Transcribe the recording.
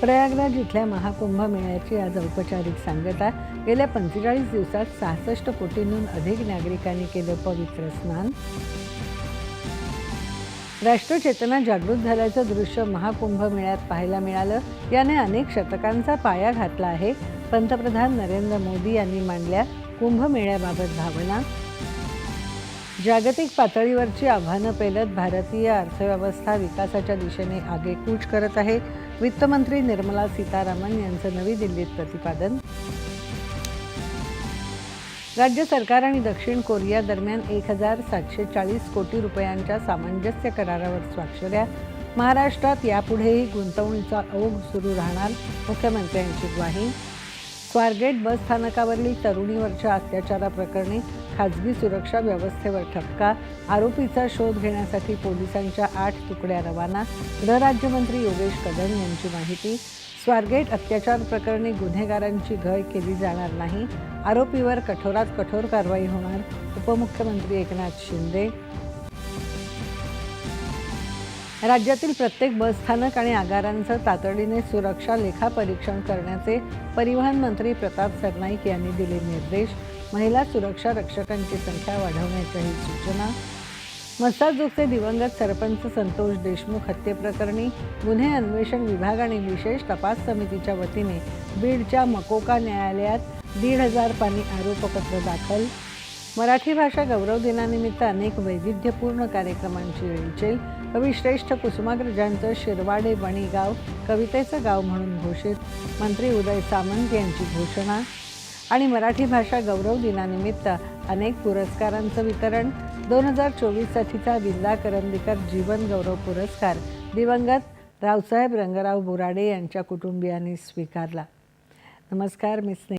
प्रयागराज इथल्या महाकुंभ मेळ्याची आज औपचारिक सांगता गेल्या पंचेचाळीस दिवसात सहासष्ट कोटींहून अधिक नागरिकांनी केलं पवित्र स्नान. राष्ट्रचेतना जागृत झाल्याचं दृश्य महाकुंभ मेळ्यात पाहायला मिळालं. याने अनेक शतकांचा पाया घातला आहे. पंतप्रधान नरेंद्र मोदी यांनी मांडल्या कुंभमेळ्याबाबत भावना. जागतिक पातळीवरची आव्हानं पेलत भारतीय अर्थव्यवस्था विकासाच्या दिशेने आगेकूच करत आहे. वित्तमंत्री निर्मला सीतारामन यांचं नवी दिल्लीत प्रतिपादन. राज्य सरकार आणि दक्षिण कोरिया दरम्यान एक हजार सातशे चाळीस कोटी रुपयांच्या सामंजस्य करारावर स्वाक्षऱ्या महाराष्ट्रात यापुढेही गुंतवणुकीचा ओघ सुरू राहणार मुख्यमंत्र्यांची ग्वाही. स्वारगेट बस स्थानकावरील तरुणीवरच्या अत्याचाराप्रकरणी खाजगी सुरक्षा व्यवस्थेवर ठपका आरोपीचा शोध घेण्यासाठी पोलिसांच्या आठ तुकड्या रवाना गृहराज्यमंत्री योगेश कदम यांची माहिती. स्वारगेट अत्याचार प्रकरणी गुन्हेगारांची घळ केली जाणार नाही. आरोपीवर कठोरात कठोर कारवाई होणार उपमुख्यमंत्री एकनाथ शिंदे. राज्यातील प्रत्येक बसस्थानक आणि आगारांचं तातडीने सुरक्षा लेखापरीक्षण करण्याचे परिवहन मंत्री प्रताप सरनाईक यांनी दिले निर्देश. महिला सुरक्षा रक्षकांची संख्या वाढवण्याच्याही सूचना. मस्ताजोगचे दिवंगत सरपंच संतोष देशमुख हत्येप्रकरणी गुन्हे अन्वेषण विभाग आणि विशेष तपास समितीच्या वतीने बीडच्या मकोका न्यायालयात दीड हजार पानी आरोपपत्र दाखल. मराठी भाषा गौरव दिनानिमित्त अनेक वैविध्यपूर्ण कार्यक्रमांची रेलचेल कविश्रेष्ठ कुसुमाग्रजांचं शिरवाडे बणीगाव कवितेचं गाव म्हणून घोषित. मंत्री उदय सामंत यांची घोषणा. आणि मराठी भाषा गौरव दिनानिमित्त अनेक पुरस्कारांचं वितरण. दोन हजार चोवीससाठीचा विल्ला करंदीकर जीवन गौरव पुरस्कार दिवंगत रावसाहेब रंगराव बोराडे यांच्या कुटुंबियांनी स्वीकारला. नमस्कार मी